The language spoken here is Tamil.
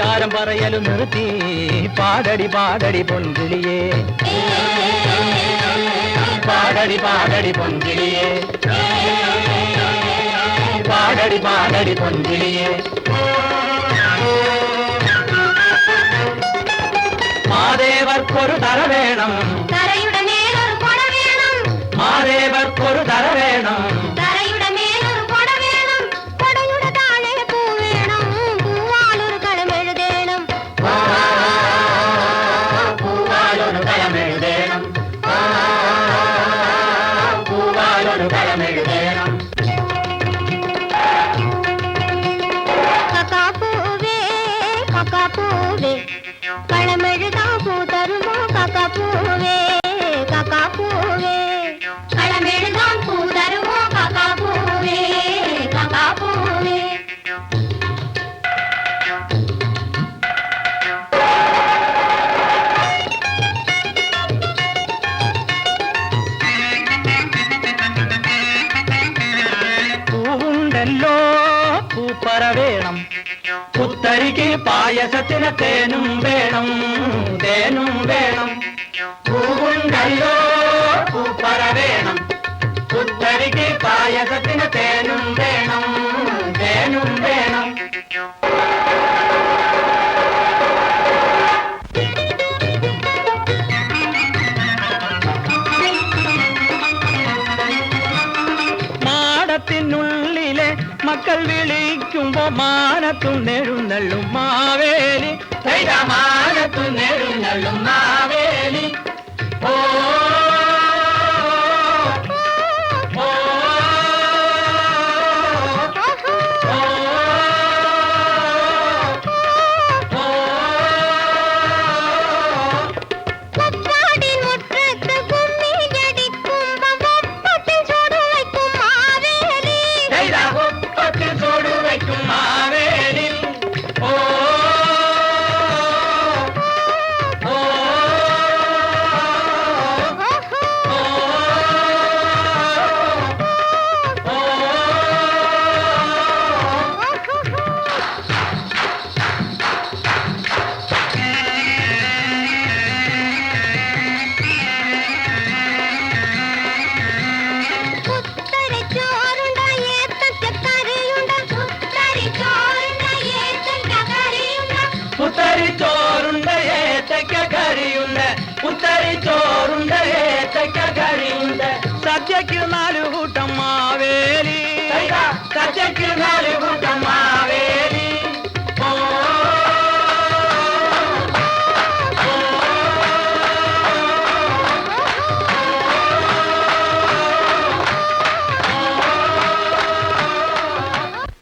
ஆட்டம் பறையலும் நிறுத்தி பாடடி பாடடி பொன்கிளியே. பாடடி பாடடி பொன்கிளியே. பாடடி பாடடி பொன்கிளியே. மாதேவர்க்கொரு தர வேணும். மாதேவர்க்கொரு ஒரு பழமிழு கக்கா പൂവുണ്ടല്ലോ പൂപ്പറ വേണം പുത്തരിക്ക് പായസത്തിന് തേനും വേണം തേനും വേണം പൂവുണ്ടല്ലോ പൂപ്പറ വേണം പുത്തരിക്ക് പായസത്തിന് തേനും വേണം തേനും വേണം മാടത്തിനുള്ളിലെ മക്കൾ വിളിക്കുമ്പോ മാനത്തു നെഴുന്നള്ളും മാവേലി உத்தரி சோறுண்டையே தைக்க கறியுண்ட உத்தரி சோறுண்டையே தைக்க கறியுண்ட